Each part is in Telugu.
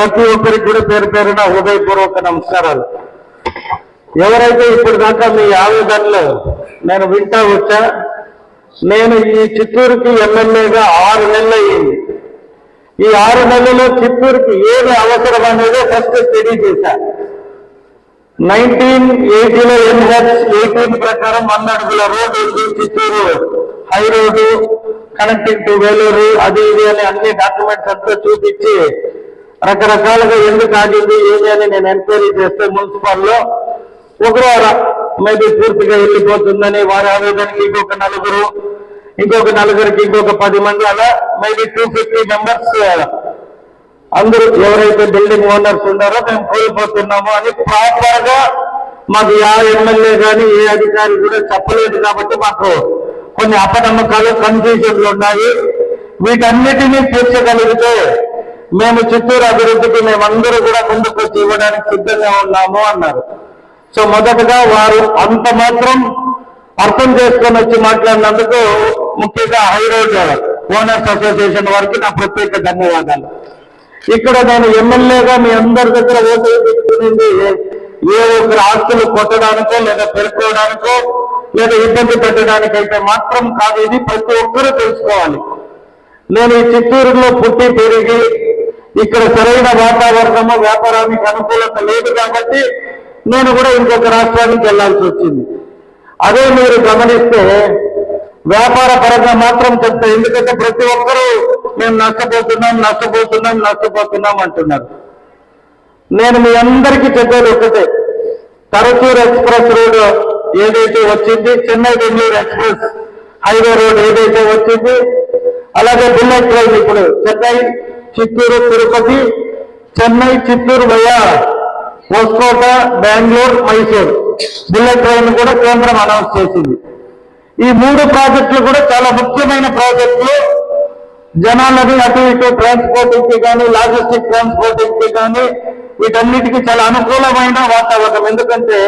ప్రతి ఒక్కరికి కూడా పేరు పేరున హృదయపూర్వక నమస్కారాలు. ఎవరైతే ఇప్పుడు దాకా మీ ఆవేదనలు నేను వింటా వచ్చా నేను ఈ చిత్తూరుకి ఎమ్మెల్యేగా ఆరు నెలలు అయ్యింది ఈ ఆరు నెలల్లో చిత్తూరుకి ఏది అవసరం అనేది ఫస్ట్ తెలియజేశా. నైన్టీన్ ఎయిటీలో ఎన్హెచ్ ఎయిటీన్ ప్రకారం వంద అడుగుల రోడ్డు ఉంది Chittoor high road connecting to Vellore అది ఇది అని అన్ని డాక్యుమెంట్స్ అంతా చూపించి రకరకాలుగా ఎందుకు ఆగింది ఏమి అని నేను ఎంక్వైరీ చేస్తే మున్సిపల్లో ఒకరు మేబీ పూర్తిగా వెళ్ళిపోతుందని వారి ఆవేదనకి ఇంకొక నలుగురు ఇంకొక నలుగురికి ఇంకొక పది మంది అలా మేబీ టూ ఫిఫ్టీ మెంబర్స్ అందరూ ఎవరైతే బిల్డింగ్ ఓనర్స్ ఉన్నారో మేము కోల్పోతున్నాము అని ప్రాపర్గా మాకు యా ఎమ్మెల్యే కానీ ఏ అధికారి కూడా చెప్పలేదు కాబట్టి మాకు కొన్ని అపనమ్మకాలు కన్ఫ్యూజన్లు ఉన్నాయి. వీటన్నిటినీ తీర్చగలిగితే మేము చిత్తూరు అభివృద్ధికి మేమందరూ కూడా ముందుకు వచ్చి ఇవ్వడానికి సిద్ధంగా ఉన్నాము అన్నారు. సో మొదటగా వారు అంత మాత్రం అర్థం చేసుకొని వచ్చి మాట్లాడినందుకు ముఖ్యంగా హైరోడ్ ఓనర్స్ అసోసియేషన్ వారికి నా ప్రత్యేక ధన్యవాదాలు. ఇక్కడ నేను ఎమ్మెల్యేగా మీ అందరి దగ్గర ఓటు వేయించుకునేది ఏ ఒక్కరి ఆస్తులు కొట్టడానికో లేదా పెరుక్కోవడానికో లేదా ఇబ్బంది పెట్టడానికైతే మాత్రం కాదు ఇది ప్రతి ఒక్కరూ తెలుసుకోవాలి. నేను ఈ చిత్తూరులో పుట్టి పెరిగి ఇక్కడ సరైన వాతావరణము వ్యాపారానికి అనుకూలత లేదు కాబట్టి నేను కూడా ఇంకొక రాష్ట్రానికి వెళ్ళాల్సి వచ్చింది. అదే మీరు గమనిస్తే వ్యాపార పరంగా మాత్రం చెప్తా ఎందుకంటే ప్రతి ఒక్కరూ మేము నష్టపోతున్నాం నష్టపోతున్నాం నష్టపోతున్నాం అంటున్నారు. నేను మీ అందరికీ చెప్పేది ఒకటే తరచూర్ ఎక్స్ప్రెస్ రోడ్ ఏదైతే వచ్చింది Chennai Bengaluru express highway road ఏదైతే వచ్చింది అలాగే బుల్లెట్ ట్రైన్ ఇప్పుడు Chennai Chittoor Tirupati Chennai Chittoor via Hoskote Bengaluru Mysore. Bullet train కూడా కేంద్రం అనౌన్స్ చేసింది. ఈ మూడు ప్రాజెక్టులు కూడా చాలా ముఖ్యమైన ప్రాజెక్టులు. జనాలని అటు ఇటు ట్రాన్స్పోర్టింగ్కి కానీ లాజిస్టిక్ ట్రాన్స్పోర్టింగ్కి కానీ వీటన్నిటికీ చాలా అనుకూలమైన వాతావరణం. ఎందుకంటే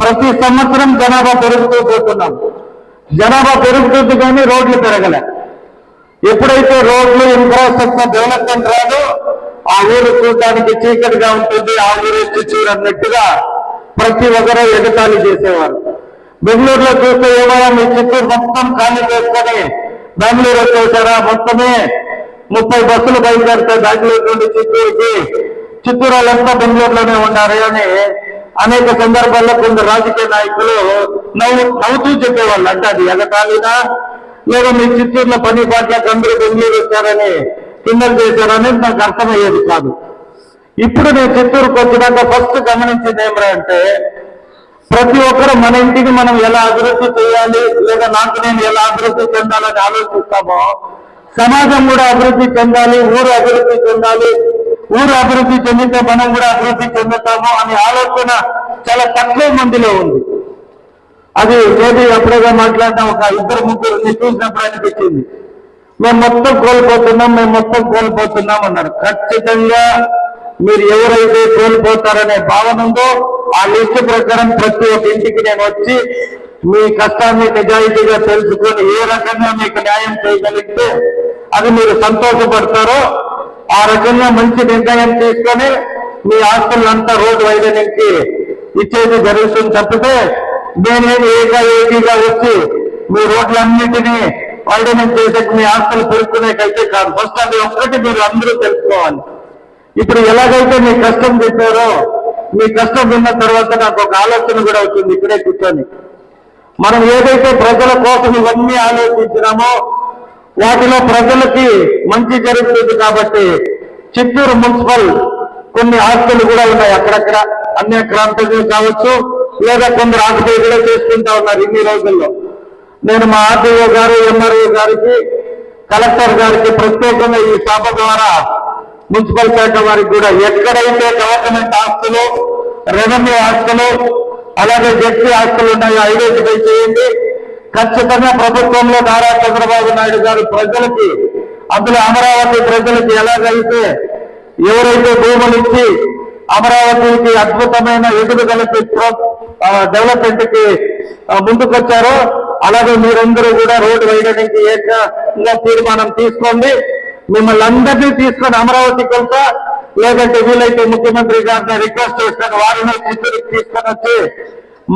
ప్రతి సంవత్సరం జనాభా పెరుగుతూ పోతున్నాం. జనాభా పెరుగుతుంది కానీ రోడ్లు పెరగలే. ఎప్పుడైతే రోడ్లు ఇన్ఫ్రాస్ట్రక్చర్ డెవలప్మెంట్ రాదో ఆ ఊరు చూడడానికి చీకటిగా ఉంటుంది ఆ ఊరు చిత్తూరు అన్నట్టుగా ప్రతి ఒక్కరూ ఎగతాళి చేసేవారు. బెంగళూరులో చూస్తే ఏమైనా మీ చిత్తూరు మొత్తం ఖాళీ చేసుకొని బెంగళూరు వచ్చేసారా? మొత్తమే ముప్పై బస్సులు బయలుదేరితే బెంగళూరు నుండి చిత్తూరుకి. చిత్తూరు వాళ్ళంతా బెంగళూరులోనే ఉన్నారు. అని అనేక సందర్భాల్లో కొందరు రాజకీయ నాయకులు నవ్వు నవ్వుతూ చెప్పేవాళ్ళు. అంటే అది ఎగతాళినా లేదా మీ చిత్తూరులో పని పాటల అందరూ బెంగళూరు వచ్చారని కిందలు చేశారని నాకు అర్థమయ్యేది కాదు. ఇప్పుడు నేను చిత్తూరుకు వచ్చినాక ఫస్ట్ గమనించింది ఏమిరా అంటే ప్రతి ఒక్కరు మన ఇంటిని మనం ఎలా అభివృద్ధి చేయాలి లేదా నాకు నేను ఎలా అభివృద్ధి చెందాలని ఆలోచిస్తామో సమాజం కూడా అభివృద్ధి చెందాలి ఊరు అభివృద్ధి చెందాలి ఊరు అభివృద్ధి చెందితే మనం కూడా అభివృద్ధి చెందుతాము అనే ఆలోచన చాలా తక్కువ మందిలో ఉంది. అది ఏది అప్పుడుగా మాట్లాడటం ఒక ఇద్దరు ముగ్గురు చూసినప్పుడు అనిపించింది. మేము మొత్తం కోల్పోతున్నాం మేము మొత్తం కోల్పోతున్నాం అన్నారు ఖచ్చితంగా మీరు ఎవరైతే కోల్పోతారనే భావన ఉందో ఆ లిస్టు ప్రకారం ప్రతి ఒక్క ఇంటికి నేను వచ్చి మీ కష్టాన్ని నిజాయితీగా తెలుసుకొని ఏ రకంగా మీకు న్యాయం చేయగలిగితే అది మీరు సంతోషపడతారో ఆ రకంగా మంచి నిర్ణయం తీసుకొని మీ ఆస్తులంతా రోడ్డు వైద్యానికి ఇచ్చేది జరుగుతుంది తప్పితే నేనేమి ఏగా ఏకీగా వచ్చి మీ రోడ్లన్నింటినీ వైడనింగ్ చేసే మీ ఆస్తులు పెరుక్కునేకైతే కాదు. ఫస్ట్ అది ఒక్కటి మీరు అందరూ తెలుసుకోవాలి. ఇప్పుడు ఎలాగైతే మీ కష్టం చెప్పారో మీ కష్టం విన్న తర్వాత నాకు ఒక ఆలోచన కూడా వచ్చింది ఇక్కడే కూర్చొని. మనం ఏదైతే ప్రజల కోసం ఇవన్నీ ఆలోచించినామో వాటిలో ప్రజలకి మంచి జరుగుతుంది కాబట్టి చిత్తూరు మున్సిపల్ కొన్ని ఆస్తులు కూడా ఉన్నాయి. అక్కడక్కడ అన్ని క్రాంతులు కావచ్చు లేదా కొందరు ఆస్తులు కూడా చేసుకుంటా ఉన్నారు ఇన్ని రోజుల్లో. నేను మా ఆర్టీఓ గారు ఎంఆర్ఓ గారికి కలెక్టర్ గారికి ప్రత్యేకంగా ఈ సభ ద్వారా మున్సిపల్ శాఖ వారికి కూడా ఎక్కడైతే గవర్నమెంట్ ఆస్తులు రెవెన్యూ ఆస్తులు అలాగే జడ్పీ ఆస్తులు ఉన్నాయో ఐడెంటిఫై చేయండి. ఖచ్చితంగా ప్రభుత్వంలో నారా చంద్రబాబు నాయుడు గారు ప్రజలకి అందులో అమరావతి ప్రజలకి ఎలాగైతే ఎవరైతే భూములు ఇచ్చి అమరావతికి అద్భుతమైన ఎదుగుదలకి డెవలప్మెంట్కి ముందుకొచ్చారో. అలాగే మీరందరూ కూడా రోడ్డు వేయడానికి ఏకంగా తీర్మానం తీసుకోండి. మిమ్మల్ని అందరినీ తీసుకొని అమరావతికి వెళ్తా. లేదంటే వీలైతే ముఖ్యమంత్రి గారిని రిక్వెస్ట్ చేస్తాను వారిని చిత్తూరుకి తీసుకొని వచ్చి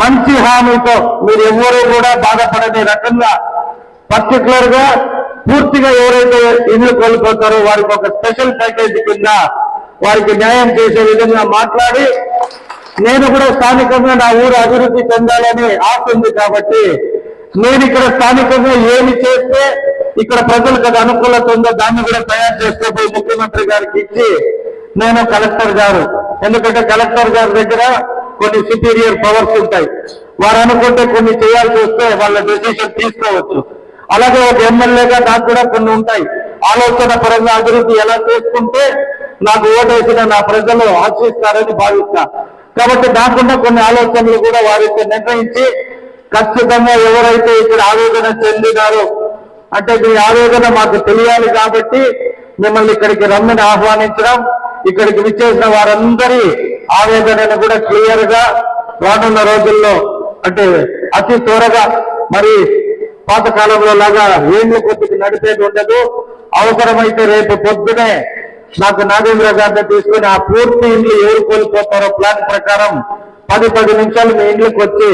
మంచి హామీతో మీరు ఎవరు కూడా బాధపడని రకంగా పర్టికులర్గా పూర్తిగా ఎవరైతే ఇల్లు కోల్పోతారో వారికి ఒక స్పెషల్ ప్యాకేజీ కింద వారికి న్యాయం చేసే విధంగా మాట్లాడి నేను కూడా స్థానికంగా నా ఊరు అభివృద్ధి చెందాలని ఆశ ఉంది కాబట్టి నేను ఇక్కడ స్థానికంగా ఏమి చేస్తే ఇక్కడ ప్రజలకు అది అనుకూలత ఉందో దాన్ని కూడా తయారు చేస్తే పోయి ముఖ్యమంత్రి గారికి ఇచ్చి నేను కలెక్టర్ గారు. ఎందుకంటే కలెక్టర్ గారి దగ్గర కొన్ని సుపీరియర్ పవర్స్ ఉంటాయి. వారు అనుకుంటే కొన్ని చేయాల్సి వస్తే వాళ్ళ డెసిషన్ తీసుకోవచ్చు. అలాగే ఒక ఎమ్మెల్యేగా నాకు కూడా కొన్ని ఉంటాయి. ఆలోచన పరంగా అభివృద్ధి ఎలా చేసుకుంటే నాకు ఓటేసిన నా ప్రజలు ఆశిస్తారని భావిస్తా. కాబట్టి దాకుండా కొన్ని ఆలోచనలు కూడా వారితో నిర్ణయించి ఖచ్చితంగా ఎవరైతే ఇక్కడ ఆవేదన చెందినారో అంటే మీ ఆవేదన మాకు తెలియాలి కాబట్టి మిమ్మల్ని ఇక్కడికి రమ్మని ఆహ్వానించడం ఇక్కడికి విచ్చేసిన వారందరి ఆవేదనను కూడా క్లియర్గా రానున్న రోజుల్లో అంటే అతి త్వరగా మరి పాతకాలంలో లాగా ఏళ్ళు కొద్దికి నడిపేది ఉండదు. అవసరమైతే రేపు పొద్దునే నాకు నాగేంద్ర గారిని తీసుకుని ఆ పూర్తి ఇండ్లు ఎవరు కోల్పోతారో ప్లాన్ ప్రకారం పది పది నిమిషాలు మీ ఇంట్లోకి వచ్చి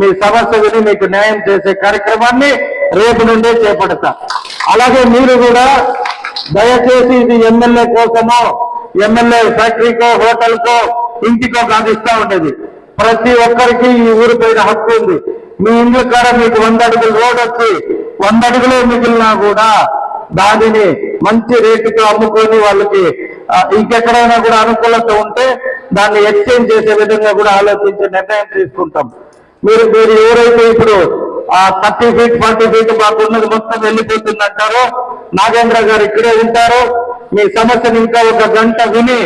మీ సమస్య విని మీకు న్యాయం చేసే కార్యక్రమాన్ని రేపు నుండే చేపడతా. అలాగే మీరు కూడా దయచేసి ఇది ఎమ్మెల్యే కోసమో ఎమ్మెల్యే ఫ్యాక్టరీకో హోటల్కో ఇంటికో కాదిస్తా ఉండేది. ప్రతి ఒక్కరికి ఈ ఊరి పైన హక్కు ఉంది. మీ ఇండ్ల కాడ మీకు వంద అడుగులు రోడ్ వచ్చి వంద అడుగులే మిగిలినా కూడా దానిని మంచి రేటుతో అమ్ముకొని వాళ్ళకి ఇంకెక్కడైనా కూడా అనుకూలత ఉంటే దాన్ని ఎక్స్చేంజ్ చేసే విధంగా కూడా ఆలోచించి నిర్ణయం తీసుకుంటాం. మీరు మీరు ఎవరైతే ఇప్పుడు ఆ థర్టీ ఫీట్ ఫార్టీ ఫీట్ మాకున్నది మొత్తం వెళ్ళిపోతుంది అంటారో నాగేంద్ర గారు ఇక్కడే ఉంటారు. మీ సమస్యను ఇంకా ఒక గంట విని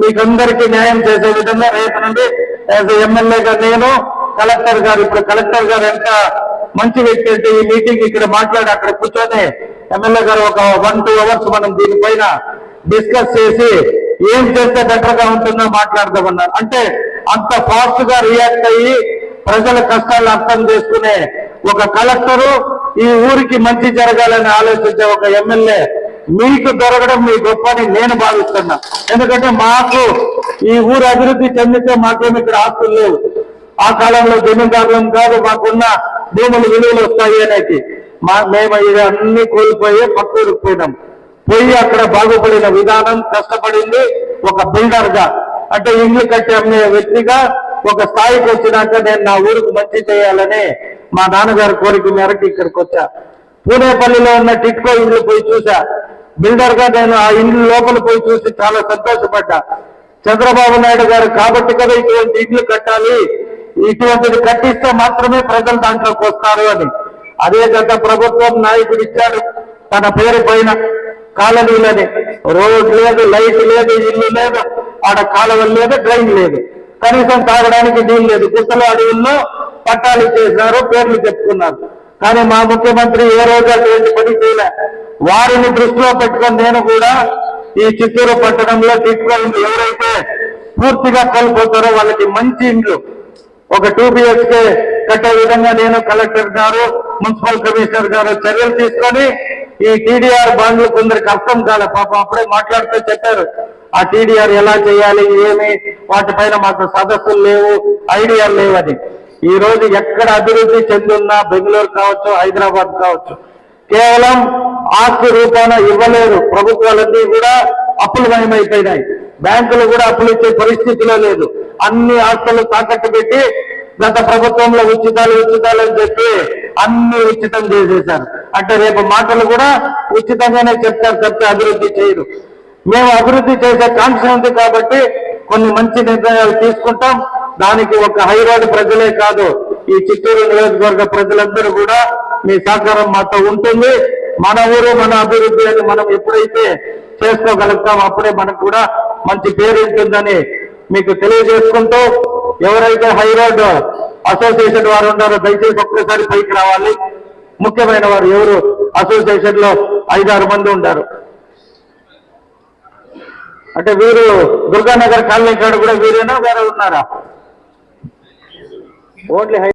మీకందరికీ న్యాయం చేసే విధంగా రేపు నుండి యాజ్ ఎమ్మెల్యేగా నేను కలెక్టర్ గారు ఇప్పుడు కలెక్టర్ గారు ఎంత మంచి వ్యక్తి అంటే ఈ మీటింగ్ ఇక్కడ మాట్లాడి అక్కడ కూర్చొని ఎమ్మెల్యే గారు ఒక వన్ టూ అవర్స్ మనం దీనిపైన డిస్కస్ చేసి ఏం చేస్తే బెటర్గా ఉంటుందో మాట్లాడదామన్నారు. అంటే అంత ఫాస్ట్గా రియాక్ట్ అయ్యి ప్రజల కష్టాలు అర్థం చేసుకునే ఒక కలెక్టరు ఈ ఊరికి మంచి జరగాలని ఆలోచించే ఒక ఎమ్మెల్యే మీకు దొరకడం మీ గొప్పని నేను భావిస్తున్నా. ఎందుకంటే మాకు ఈ ఊరు అభివృద్ధి చెందితే మాకేమి ఇక్కడ ఆస్తులు లేవు. ఆ కాలంలో జమీందారులం కాదు మాకున్న భూములు విలువలు వస్తాయి అనేది మా మేము ఇవన్నీ కోల్పోయి పక్కూరికి పోయినాం. పోయి అక్కడ బాగుపడిన విధానం కష్టపడింది ఒక బిల్డర్గా అంటే ఇండ్లు కట్టి అమ్మే వ్యక్తిగా ఒక స్థాయికి వచ్చినాక నేను నా ఊరికి మంచి చేయాలని మా నాన్నగారి కోరిక మేరకు ఇక్కడికి వచ్చా. పూనేపల్లిలో ఉన్న టిట్కో ఇండ్లు పోయి చూసా బిల్డర్గా నేను ఆ ఇండ్లు లోపల పోయి చూసి చాలా సంతోషపడ్డా. చంద్రబాబు నాయుడు గారు కాబట్టి కదా ఇటువంటి ఇండ్లు కట్టాలి? ఇటువంటిది కట్టిస్తే మాత్రమే ప్రజలు దాంట్లోకి వస్తారు అని. అదే గత ప్రభుత్వం నాయకుడు ఇచ్చాడు. తన పేరు పైన కాలనీలని రోడ్ లేదు లైట్ లేదు ఇల్లు లేదు ఆడ కాలువలు లేదు డ్రైన్ లేదు. కనీసం తాగడానికి నీళ్ళు లేదు. గుట్టలు అడవుల్లో పట్టాలు చేశారు పేర్లు చెప్పుకున్నారు. కానీ మా ముఖ్యమంత్రి ఏ రోజు అటువంటి పని చేయలే. వారిని దృష్టిలో పెట్టుకొని నేను కూడా ఈ చిత్తూరు పట్టణంలో తీసుకొని ఎవరైతే పూర్తిగా కోల్పోతారో వాళ్ళకి మంచి ఇండ్లు ఒక టూ బిహెచ్కే కట్టే విధంగా నేను కలెక్టర్ గారు మున్సిపల్ కమిషనర్ గారు చర్యలు తీసుకొని ఈ టీడీఆర్ బాండ్లు కొందరికి అర్థం కాలే. పాపం అప్పుడే మాట్లాడుతూ చెప్పారు. ఆ టీడీఆర్ ఎలా చేయాలి ఏమి? వాటిపైన మాకు సదస్సులు లేవు ఐడియాలు లేవని ఈ రోజు ఎక్కడ అభివృద్ధి చెందున్నా బెంగళూరు కావచ్చు హైదరాబాద్ కావచ్చు కేవలం ఆస్తి రూపాన ఇవ్వలేరు. ప్రభుత్వాలన్నీ కూడా అప్పులమయమైపోయినాయి బ్యాంకులు కూడా అప్పులు ఇచ్చే పరిస్థితిలో లేదు. అన్ని ఆస్తులు తాకట్టు పెట్టి గత ప్రభుత్వంలో ఉచితాలు ఉచితాలు అని చెప్పి అన్ని ఉచితం చేసేశారు. అంటే రేపు మాటలు కూడా ఉచితంగానే చెప్తారు తప్పి అభివృద్ధి చేయరు. మేము అభివృద్ధి చేసే కాంక్ష ఉంది కాబట్టి కొన్ని మంచి నిర్ణయాలు తీసుకుంటాం. దానికి ఒక హై ప్రజలే కాదు ఈ చిత్తూరు నియోజకవర్గ ప్రజలందరూ కూడా మీ సహకారం మాతో ఉంటుంది. మన ఊరు మన అభివృద్ధి అని మనం ఎప్పుడైతే చేసుకోగలుగుతాం అప్పుడే మనకు కూడా మంచి పేరు ఉంటుందని మీకు తెలియజేసుకుంటూ ఎవరైతే హైరోడ్ అసోసియేషన్ వారు ఉన్నారో దయచేసి ఒక్కసారి పైకి రావాలి. ముఖ్యమైన వారు ఎవరు? అసోసియేషన్లో ఐదారు మంది ఉంటారు అంటే వీరు దుర్గానగర్ కాలనీ కాడ కూడా వీరేనా? వేరే ఉన్నారా? Only high